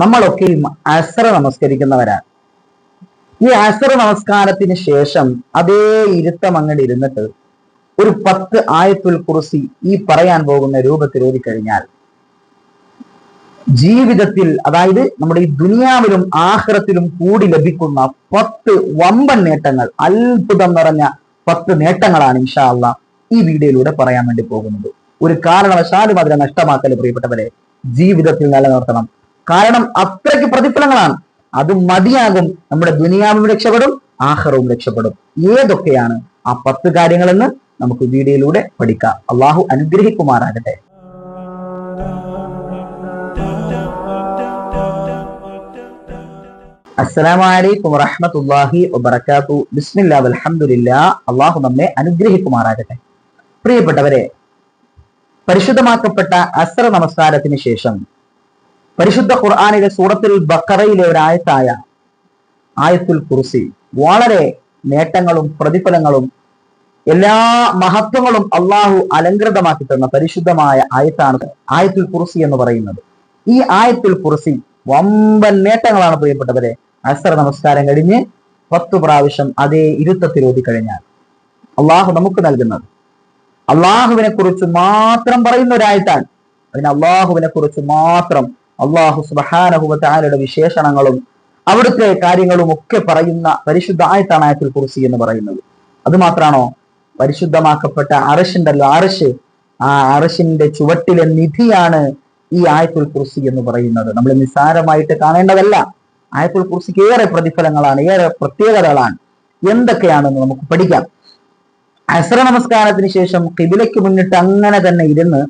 നമ്മളൊക്കെയും അസറ നമസ്കരിക്കുന്നവരാണ്. ഈ അസറ നമസ്കാരത്തിന് ശേഷം അതേ ഇരുത്തം അങ്ങോട്ട് ഇരുന്നിട്ട് ഒരു പത്ത് ആയത്തുൽ കുറിസി ഈ പറയാൻ പോകുന്ന രൂപത്തിൽ ഓതിക്കഴിഞ്ഞാൽ ജീവിതത്തിൽ അതായത് നമ്മുടെ ഈ ദുനിയാവിലും ആഹ്റത്തിലും കൂടി ലഭിക്കുന്ന പത്ത് വമ്പൻ നേട്ടങ്ങൾ അത്ഭുതം നിറഞ്ഞ പത്ത് നേട്ടങ്ങളാണ് ഇൻഷാ ഈ വീഡിയോയിലൂടെ പറയാൻ വേണ്ടി പോകുന്നത്. ഒരു കാരണവശാലും അതിനെ നഷ്ടമാക്കൽ പ്രിയപ്പെട്ടവരെ ജീവിതത്തിൽ നിലനിർത്തണം. കാരണം അത്രയ്ക്ക് പ്രതിഫലങ്ങളാണ്. അത് മതിയാകും. നമ്മുടെ ദുനിയാവും രക്ഷപ്പെടും ആഹ്റവും രക്ഷപ്പെടും. ഏതൊക്കെയാണ് ആ പത്ത് കാര്യങ്ങളെന്ന് നമുക്ക് വീഡിയോയിലൂടെ പഠിക്കാം. അള്ളാഹു അനുഗ്രഹിക്കുമാറാകട്ടെ. അസ്സലാമു അലൈക്കും വബർക്കാത്തു ബിസ്മില്ലാ വൽഹംദുലില്ലാ. അള്ളാഹു നമ്മെ അനുഗ്രഹിക്കുമാറാകട്ടെ. പ്രിയപ്പെട്ടവരെ പരിശുദ്ധമാക്കപ്പെട്ട അസ്ര നമസ്കാരത്തിന് ശേഷം പരിശുദ്ധ ഖുർആാനിലെ സൂറത്തിൽ ബക്കറയിലെ ഒരു ആയത്തായ ആയത്തുൽ കുർസി. വളരെ നേട്ടങ്ങളും പ്രതിഫലങ്ങളും എല്ലാ മഹത്വങ്ങളും അള്ളാഹു അലങ്കൃതമാക്കി തന്ന പരിശുദ്ധമായ ആയത്താണ് ആയത്തുൽ കുർസി എന്ന് പറയുന്നത്. ഈ ആയത്തുൽ കുർസി വമ്പൻ നേട്ടങ്ങളാണ് പ്രിയപ്പെട്ടവരെ. അസർ നമസ്കാരം കഴിഞ്ഞ് പത്തു പ്രാവശ്യം അതേ ഇരുത്തത്തിൽ ഓതി കഴിഞ്ഞാൽ അള്ളാഹു നമുക്ക് നൽകുന്നത്. അള്ളാഹുവിനെ കുറിച്ച് മാത്രം പറയുന്ന ഒരായത്താണ് അതിന് അള്ളാഹുവിനെ കുറിച്ച് മാത്രം അള്ളാഹു സുബാനഹുബത്താലയുടെ വിശേഷണങ്ങളും അവിടുത്തെ കാര്യങ്ങളും ഒക്കെ പറയുന്ന പരിശുദ്ധ ആയത്തിൽ കുറിച്ച് എന്ന് പറയുന്നത്. അത് മാത്രാണോ പരിശുദ്ധമാക്കപ്പെട്ട അറശുണ്ടല്ലോ അറശ് ആ അറശിന്റെ ചുവട്ടിലെ നിധിയാണ് ഈ ആയത്തുൽ കുർസി എന്ന് പറയുന്നത്. നമ്മൾ നിസ്സാരമായിട്ട് കാണേണ്ടതല്ല. ആയത്തുൽ കുർസിക്ക് ഏറെ പ്രതിഫലങ്ങളാണ് ഏറെ പ്രത്യേകതകളാണ്. എന്തൊക്കെയാണെന്ന് നമുക്ക് പഠിക്കാം. അസ്ര നമസ്കാരത്തിന് ശേഷം കിബിലയ്ക്ക് മുന്നിട്ട് അങ്ങനെ തന്നെ ഇരുന്ന്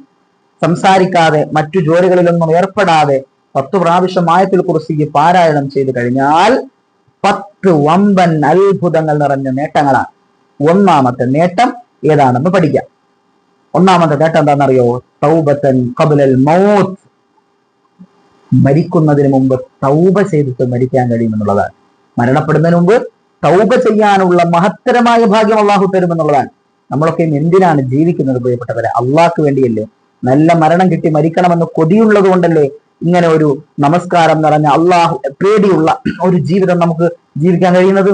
സംസാരിക്കാതെ മറ്റു ജോലികളിലൊന്നും ഏർപ്പെടാതെ പത്തു പ്രാവശ്യം ആയത്തിൽ കുറിച്ച് പാരായണം ചെയ്തു കഴിഞ്ഞാൽ പത്ത് വമ്പൻ അത്ഭുതങ്ങൾ നിറഞ്ഞ നേട്ടങ്ങളാണ്. ഒന്നാമത്തെ നേട്ടം ഏതാണെന്ന് പഠിക്കാം. ഒന്നാമത്തെ നേട്ടം എന്താണെന്നറിയോ? തൗബത്തൻ കബുലൽ മൗത്ത്. മരിക്കുന്നതിന് മുമ്പ് തൗബ ചെയ്തിട്ട് മരിക്കാൻ കഴിയുമെന്നുള്ളതാണ് മരണപ്പെടുന്നതിന് മുമ്പ് തൗബ ചെയ്യാനുള്ള മഹത്തരമായ ഭാഗ്യം അള്ളാഹു തരുമെന്നുള്ളതാണ് നമ്മളൊക്കെ എന്തിനാണ് ജീവിക്കുന്നത് പ്രിയപ്പെട്ടവരെ? അള്ളാഹ്ക്ക് വേണ്ടിയല്ലേ? നല്ല മരണം കിട്ടി മരിക്കണമെന്ന് കൊതിയുള്ളത് കൊണ്ടല്ലേ ഇങ്ങനെ ഒരു നമസ്കാരം നിറഞ്ഞ അള്ളാഹു പേടിയുള്ള ഒരു ജീവിതം നമുക്ക് ജീവിക്കാൻ കഴിയുന്നത്?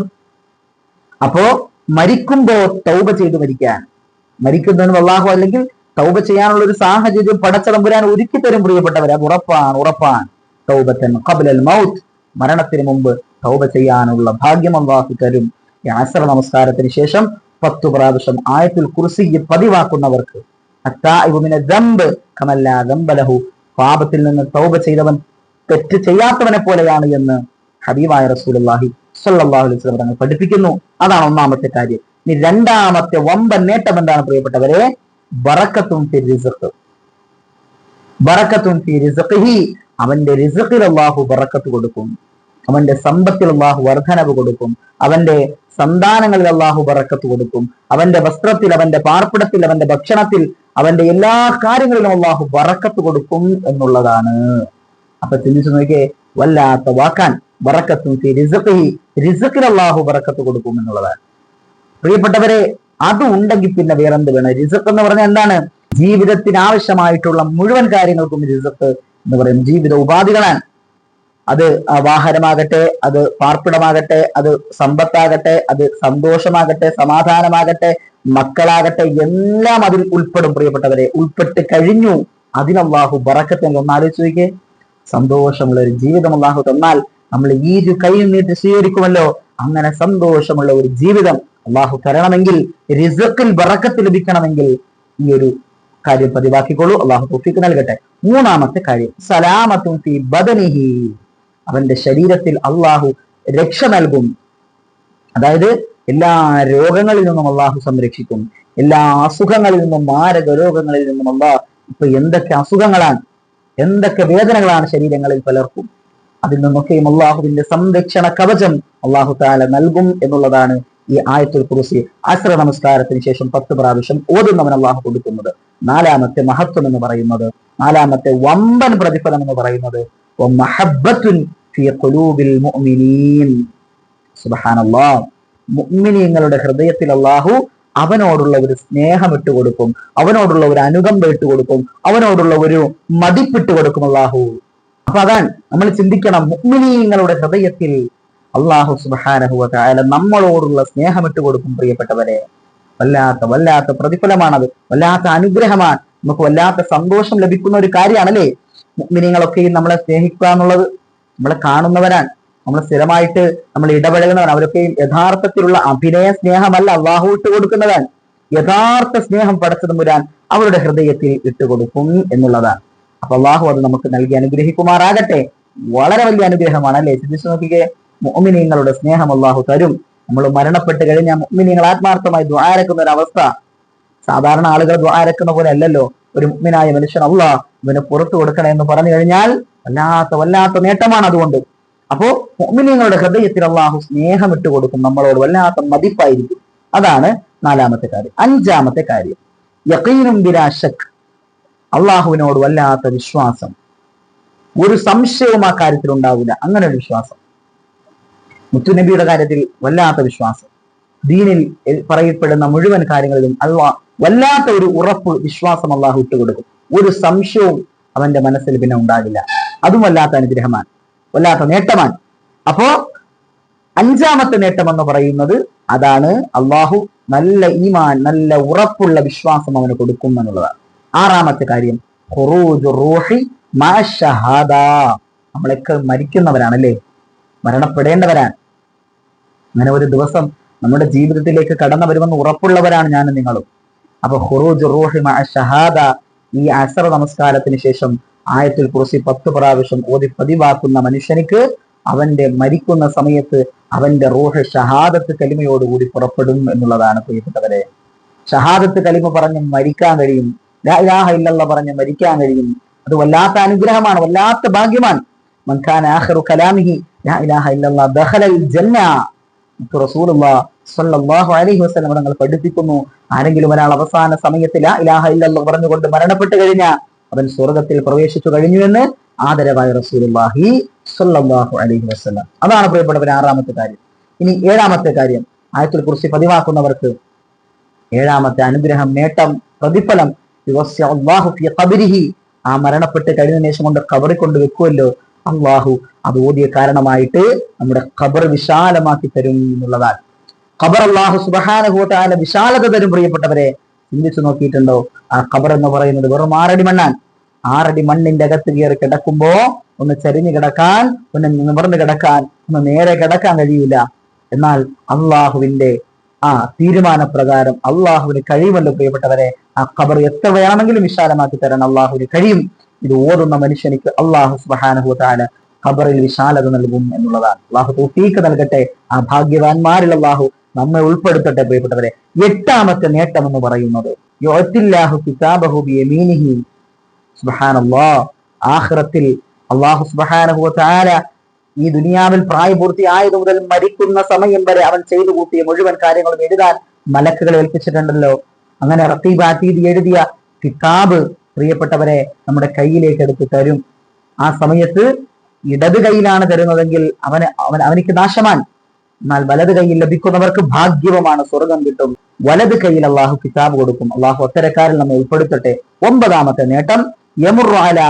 അപ്പോ മരിക്കുമ്പോ തൗബ ചെയ്ത് മരിക്കാൻ. മരിക്കുന്നതിന് അള്ളാഹു അല്ലെങ്കിൽ തൗബ ചെയ്യാനുള്ള ഒരു സാഹചര്യം വരാൻ ഒരുക്കി തരും പ്രിയപ്പെട്ടവരെ. അത് ഉറപ്പാണ് ഉറപ്പാണ്. തൗബത്തൻ കബലൽ മൗത്ത്. മരണത്തിന് മുമ്പ് തൗബ ചെയ്യാനുള്ള ഭാഗ്യം അള്ളാഹു തരും. ഈ ആശ്ര നമസ്കാരത്തിന് ശേഷം പത്തു പ്രാവശ്യം ആയത്തിൽ കുറിസിയെ പതിവാക്കുന്നവർക്ക് പാപത്തിൽ നിന്ന് തൗബ ചെയ്തവൻ തെറ്റ് ചെയ്യാത്തവനെ പോലെയാണ് എന്ന് ഹബീബായ സ്വല്ലല്ലാഹു അലൈഹി വസല്ലം പഠിപ്പിക്കുന്നു. അതാണ് ഒന്നാമത്തെ കാര്യം. ഇനി രണ്ടാമത്തെ വമ്പൻ നേട്ടം എന്താണ് പ്രിയപ്പെട്ടവരെ? ബറക്കത്തും ബറക്കത്തും അവന്റെ റിസ്ഖിൽ അല്ലാഹു ബറക്കത്ത് കൊടുക്കും. അവന്റെ സമ്പത്തിൽ അള്ളാഹു വർധനവ് കൊടുക്കും. അവന്റെ സന്താനങ്ങളിൽ അള്ളാഹു ബറക്കത്ത് കൊടുക്കും. അവന്റെ വസ്ത്രത്തിൽ അവന്റെ പാർപ്പിടത്തിൽ അവന്റെ ഭക്ഷണത്തിൽ അവന്റെ എല്ലാ കാര്യങ്ങളിലും അള്ളാഹു വറക്കത്ത് കൊടുക്കും എന്നുള്ളതാണ്. അപ്പൊ ചിന്തിച്ചു നോക്കിയേ വല്ലാത്ത വാക്കാൻ. വറക്കത്തും അള്ളാഹു വറക്കത്ത് കൊടുക്കും എന്നുള്ളതാണ്. പ്രിയപ്പെട്ടവരെ അത് ഉണ്ടെങ്കിൽ പിന്നെ വേറെന്ത് വേണം? റിസക്ക് എന്ന് പറഞ്ഞാൽ എന്താണ്? ജീവിതത്തിന് ആവശ്യമായിട്ടുള്ള മുഴുവൻ കാര്യങ്ങൾക്കും റിസക്ക് എന്ന് പറയും. ജീവിത ഉപാധികളാണ്. അത് വാഹനമാകട്ടെ അത് പാർപ്പിടമാകട്ടെ അത് സമ്പത്താകട്ടെ അത് സന്തോഷമാകട്ടെ സമാധാനമാകട്ടെ മക്കളാകട്ടെ എല്ലാം അതിൽ ഉൾപ്പെടും പ്രിയപ്പെട്ടവരെ. ഉൾപ്പെട്ട് കഴിഞ്ഞു. അതിനല്ലാഹു ബറക്കത്തെ ഒന്ന് ആലോചിച്ച് നോക്കിയേ. സന്തോഷമുള്ള ഒരു ജീവിതം അള്ളാഹു തന്നാൽ നമ്മൾ ഈ ഒരു കൈ നീട്ടി സ്വീകരിക്കുമല്ലോ. അങ്ങനെ സന്തോഷമുള്ള ഒരു ജീവിതം അള്ളാഹു തരണമെങ്കിൽ റിസക്കിൽ ബറക്കത്ത് ലഭിക്കണമെങ്കിൽ ഈ ഒരു കാര്യം പതിവാക്കിക്കോളൂ അള്ളാഹു തോഫിക്ക് നൽകട്ടെ. മൂന്നാമത്തെ കാര്യം സലാമത്തും ബദനിഹി. അവന്റെ ശരീരത്തിൽ അള്ളാഹു രക്ഷ നൽകും. അതായത് എല്ലാ രോഗങ്ങളിൽ നിന്നും അള്ളാഹു സംരക്ഷിക്കും. എല്ലാ അസുഖങ്ങളിൽ നിന്നും മാരക രോഗങ്ങളിൽ നിന്നും അള്ളാഹ് ഇപ്പൊ എന്തൊക്കെ അസുഖങ്ങളാണ് എന്തൊക്കെ വേദനകളാണ് ശരീരങ്ങളിൽ പലർക്കും അതിൽ നിന്നൊക്കെയും അള്ളാഹുവിന്റെ സംരക്ഷണ കവചം അള്ളാഹു താല നൽകും എന്നുള്ളതാണ് ഈ ആയത്തുൽ കുറിസി അസ്ര നമസ്കാരത്തിന് ശേഷം പത്ത് പ്രാവശ്യം ഓതുന്നവൻ അള്ളാഹു കൊടുക്കുന്നത്. നാലാമത്തെ മഹത്വം എന്ന് പറയുന്നത് നാലാമത്തെ വമ്പൻ പ്രതിഫലം എന്ന് പറയുന്നത് വമഹബ്ബത്തുൻ ഫീ ഖുലൂബിൽ മുഅ്മിനീൻ. സുബ്ഹാനല്ലാഹ്. മുഅ്മിനീങ്ങളുടെ ഹൃദയത്തിൽ അള്ളാഹു അവനോടുള്ള ഒരു സ്നേഹം ഇട്ട് കൊടുക്കും അവനോടുള്ള ഒരു അനുകമ്പ ഇട്ട് കൊടുക്കും അവനോടുള്ള ഒരു മതിപ്പിട്ട് കൊടുക്കും അള്ളാഹു. അപ്പൊ അതാണ് നമ്മൾ ചിന്തിക്കണം മുഗ്മിനീങ്ങളുടെ ഹൃദയത്തിൽ അള്ളാഹു സുബാനഹുല നമ്മളോടുള്ള സ്നേഹം ഇട്ട് കൊടുക്കും പ്രിയപ്പെട്ടവരെ. വല്ലാത്ത വല്ലാത്ത പ്രതിഫലമാണത് വല്ലാത്ത അനുഗ്രഹമാണ് നമുക്ക് വല്ലാത്ത സന്തോഷം ലഭിക്കുന്ന ഒരു കാര്യമാണല്ലേ? മുഗ്മിനീങ്ങളൊക്കെയും നമ്മളെ സ്നേഹിക്കുക എന്നുള്ളത് നമ്മളെ കാണുന്നവരാണ്. നമ്മൾ സ്ഥിരമായിട്ട് നമ്മൾ ഇടപഴകുന്നവരാണ്. അവരൊക്കെ യഥാർത്ഥത്തിലുള്ള അഭിനയ സ്നേഹമല്ല അള്ളാഹു ഇട്ട് കൊടുക്കുന്നതാണ് യഥാർത്ഥ സ്നേഹം പടച്ചതുമുരാൻ അവരുടെ ഹൃദയത്തിൽ ഇട്ടുകൊടുക്കും എന്നുള്ളതാണ്. അപ്പൊ അള്ളാഹു അത് നമുക്ക് നൽകി അനുഗ്രഹിക്കുമാറാകട്ടെ. വളരെ വലിയ അനുഗ്രഹമാണ് അല്ലെ? ചിന്തിച്ചു നോക്കിക്കേ. മോമിനിയങ്ങളുടെ സ്നേഹം അള്ളാഹു തരും. നമ്മൾ മരണപ്പെട്ട് കഴിഞ്ഞാൽ മുഅ്മിനീങ്ങൾ ആത്മാർത്ഥമായി ദ്വാരക്കുന്ന ഒരു അവസ്ഥ. സാധാരണ ആളുകൾ ദ്വാരക്കുന്ന പോലെ അല്ലല്ലോ. ഒരു മുഗ്മിനായ മനുഷ്യൻ അള്ളാഹ് ഇവന് പുറത്തു കൊടുക്കണേ എന്ന് പറഞ്ഞു കഴിഞ്ഞാൽ വല്ലാത്ത വല്ലാത്ത നേട്ടമാണ് അതുകൊണ്ട്. അപ്പോ മുഅ്മിനീങ്ങളുടെ ഹൃദയത്തിൽ അള്ളാഹു സ്നേഹം ഇട്ട് കൊടുക്കും നമ്മളോട് വല്ലാത്ത മതിപ്പായിരിക്കും. അതാണ് നാലാമത്തെ കാര്യം. അഞ്ചാമത്തെ കാര്യം. യക്കീനും ബിരാശക് അള്ളാഹുവിനോട് വല്ലാത്ത വിശ്വാസം. ഒരു സംശയവും ആ കാര്യത്തിൽ ഉണ്ടാവില്ല. അങ്ങനെ ഒരു വിശ്വാസം. മുത്തുനബിയുടെ കാര്യത്തിൽ വല്ലാത്ത വിശ്വാസം. ദീനിൽ പറയപ്പെടുന്ന മുഴുവൻ കാര്യങ്ങളിലും അള്ളാഹ് വല്ലാത്ത ഒരു ഉറപ്പ് വിശ്വാസം അള്ളാഹു ഇട്ടുകൊടുക്കും. ഒരു സംശയവും അവന്റെ മനസ്സിൽ പിന്നെ ഉണ്ടാകില്ല. അതും വല്ലാത്ത അനുഗ്രഹമാണ്. വല്ലാത്ത നേട്ടമാണ്. അപ്പോ അഞ്ചാമത്തെ നേട്ടം എന്ന് പറയുന്നത് അതാണ് അള്ളാഹു നല്ല ഈമാൻ നല്ല ഉറപ്പുള്ള വിശ്വാസം അവന് കൊടുക്കും എന്നുള്ളതാണ്. ആറാമത്തെ കാര്യം നമ്മളൊക്കെ മരിക്കുന്നവരാണല്ലേ? മരണപ്പെടേണ്ടവരാണ്. അങ്ങനെ ഒരു ദിവസം നമ്മുടെ ജീവിതത്തിലേക്ക് കടന്നു വരുമെന്ന് ഉറപ്പുള്ളവരാണ് ഞാനും നിങ്ങളും. അപ്പൊ ഹുറൂജ് റൂഹി ഷഹാദ. ഈ അസറ നമസ്കാരത്തിന് ശേഷം ആയത്തിൽ കുറിച്ച് പത്ത് പ്രാവശ്യം ഓതി പതിവാക്കുന്ന മനുഷ്യനിക്ക് അവന്റെ മരിക്കുന്ന സമയത്ത് അവന്റെ റൂഹ് ഷഹാദത്ത് കലിമയോടുകൂടി പുറപ്പെടും എന്നുള്ളതാണ് പ്രിയപ്പെട്ടവരെ. ഷഹാദത്ത് കലിമ പറഞ്ഞ് മരിക്കാൻ കഴിയും. ലാഹ ഇല്ലല്ല പറഞ്ഞ് മരിക്കാൻ കഴിയും. അത് വല്ലാത്ത അനുഗ്രഹമാണ് വല്ലാത്ത ഭാഗ്യമാണ്. മൻഖാൻ ആഖിറു കലാമിഹി ലാ ഇലാഹ ഇല്ലല്ലാ ദഖലൽ ജന്ന. അലൈഹി വസല്ലം തങ്ങൾ പഠിപ്പിക്കുന്നു. ആരെങ്കിലും ഒരാൾ അവസാന സമയത്ത് ലാ ഇലാഹ ഇല്ലല്ലാ പറഞ്ഞുകൊണ്ട് മരണപ്പെട്ടു കഴിഞ്ഞാൽ അവൻ സ്വർഗത്തിൽ പ്രവേശിച്ചു കഴിഞ്ഞു എന്ന് ആദരവായ റസൂലുള്ളാഹി സല്ലല്ലാഹു അലൈഹി വസല്ലം. അതാണ് പ്രിയപ്പെട്ടവർ ആറാമത്തെ കാര്യം. ഇനി ഏഴാമത്തെ കാര്യം. ആയത്തിൽ കുറിച്ച് പതിവാക്കുന്നവർക്ക് ഏഴാമത്തെ അനുഗ്രഹം നേട്ടം പ്രതിഫലം. ആ മരണപ്പെട്ട് കഴിഞ്ഞ ശേഷം കൊണ്ട് കബറി കൊണ്ട് വെക്കുമല്ലോ അള്ളാഹു അത് ഓതിയ കാരണമായിട്ട് നമ്മുടെ ഖബർ വിശാലമാക്കി തരും എന്നുള്ളതാണ്. ഖബർ അള്ളാഹു സുബഹാനുഭൂത്താല വിശാലത തരും പ്രിയപ്പെട്ടവരെ. ചിന്തിച്ചു നോക്കിയിട്ടുണ്ടോ? ആ ഖബർ എന്ന് പറയുന്നത് വെറും ആറടി മണ്ണാൻ ആറടി മണ്ണിന്റെ അകത്ത് കയറി കിടക്കുമ്പോ ഒന്ന് ചരിഞ്ഞു കിടക്കാൻ ഒന്ന് നിവർന്ന് കിടക്കാൻ ഒന്ന് നേരെ കിടക്കാൻ കഴിയില്ല എന്നാൽ അള്ളാഹുവിന്റെ ആ തീരുമാനപ്രകാരം അള്ളാഹുവിന് കഴിയുമല്ലോ പ്രിയപ്പെട്ടവരെ. ആ ഖബർ എത്ര വേണമെങ്കിലും വിശാലമാക്കി തരാൻ അള്ളാഹുവിന് കഴിയും. ഇത് ഓതുന്ന മനുഷ്യനിക്ക് അള്ളാഹു സുബാനഹുത്താല ഖബറിൽ വിശാലത നൽകും എന്നുള്ളതാണ്. അള്ളാഹു തൗഫീക്ക് നൽകട്ടെ. ആ ഭാഗ്യവാന്മാരിൽ അള്ളാഹു നമ്മെ ഉൾപ്പെടുത്തട്ടെ പ്രിയപ്പെട്ടവരെ. എട്ടാമത്തെ നേട്ടം എന്ന് പറയുന്നത് കിതാബഹു ആഖിറത്തിൽ അള്ളാഹു സുബാനഹുത്താല ഈ ദുനിയാവിൽ പ്രായപൂർത്തിയായത് മുതൽ മരിക്കുന്ന സമയം വരെ അവൻ ചെയ്തു കൂട്ടിയ മുഴുവൻ കാര്യങ്ങളും എഴുതാൻ മലക്കുകൾ ഏൽപ്പിച്ചിട്ടുണ്ടല്ലോ. അങ്ങനെ റത്തീബാത്തീതി എഴുതിയ കിതാബ് പ്രിയപ്പെട്ടവരെ നമ്മുടെ കയ്യിലേക്ക് എടുത്ത് തരും. ആ സമയത്ത് ഇടത് കൈയിലാണ് തരുന്നതെങ്കിൽ അവന് അവൻ അവനിക്ക് നാശമാൻ എന്നാൽ വലത് കൈയിൽ ലഭിക്കുന്നവർക്ക് ഭാഗ്യവമാണ് സ്വർഗം കിട്ടും. വലത് കൈയിൽ അള്ളാഹു കിതാബ് കൊടുക്കും. അള്ളാഹു അത്തരക്കാരിൽ നമ്മെ ഉൾപ്പെടുത്തട്ടെ. ഒമ്പതാമത്തെ നേട്ടം യമുറാല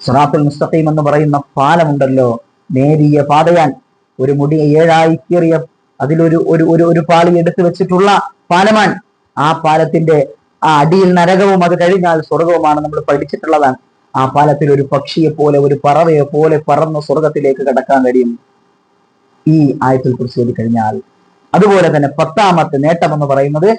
സിറാത്തുൽ മുസ്തഖീം എന്ന് പറയുന്ന പാലമുണ്ടല്ലോ. നേരിയ പാതയാൻ. ഒരു മുടി ഏഴായി കീറിയ അതിലൊരു ഒരു ഒരു ഒരു പാളി എടുത്തു വെച്ചിട്ടുള്ള പാലമാൻ. ആ പാലത്തിന്റെ ആ അടിയിൽ നരകവും അത് കഴിഞ്ഞാൽ സ്വർഗവുമാണ് നമ്മൾ പഠിച്ചിട്ടുള്ളതാണ്. ആ പാലത്തിൽ ഒരു പക്ഷിയെ പോലെ ഒരു പറവയെ പോലെ പറന്ന് സ്വർഗത്തിലേക്ക് കടക്കാൻ കഴിയും. ഈ ആയത്തിൽ കുറിച്ച് ചെയ്ത് കഴിഞ്ഞാൽ അതുപോലെ തന്നെ പത്താമത്തെ നേട്ടം എന്ന് പറയുന്നത്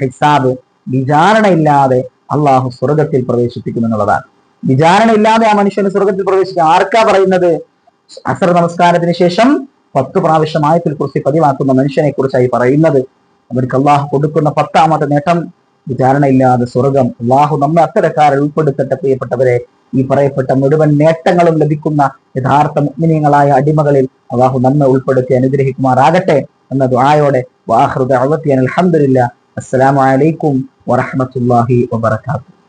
ഹിസാബ്. വിചാരണയില്ലാതെ അള്ളാഹു സ്വർഗത്തിൽ പ്രവേശിപ്പിക്കും എന്നുള്ളതാണ്. വിചാരണയില്ലാതെ ആ മനുഷ്യന് സ്വർഗത്തിൽ പ്രവേശിക്കുക ആർക്കാ പറയുന്നത്? അസർ നമസ്കാരത്തിന് ശേഷം പത്ത് പ്രാവശ്യം ആയത്തിൽ കുറിച്ച് പതിവാക്കുന്ന മനുഷ്യനെ കുറിച്ചായി പറയുന്നത്. അവർക്ക് അള്ളാഹു കൊടുക്കുന്ന പത്താമത്തെ നേട്ടം വിചാരണയില്ലാതെ സ്വർഗം. അള്ളാഹു നമ്മെ അത്തരക്കാരെ ഉൾപ്പെടുത്തട്ടെ പ്രിയപ്പെട്ടവരെ. ഈ പറയപ്പെട്ട മുഴുവൻ നേട്ടങ്ങളും ലഭിക്കുന്ന യഥാർത്ഥ മുഗ്നീയങ്ങളായ അടിമകളിൽ അള്ളാഹു നമ്മെ ഉൾപ്പെടുത്തി അനുഗ്രഹിക്കുമാറാകട്ടെ എന്ന ദുആയോടെ വാഹൃദ അലഹമുല്ല അസ്സലാമലൈക്കും വറഹമത്തല്ലാഹി വബർക്കാത്തു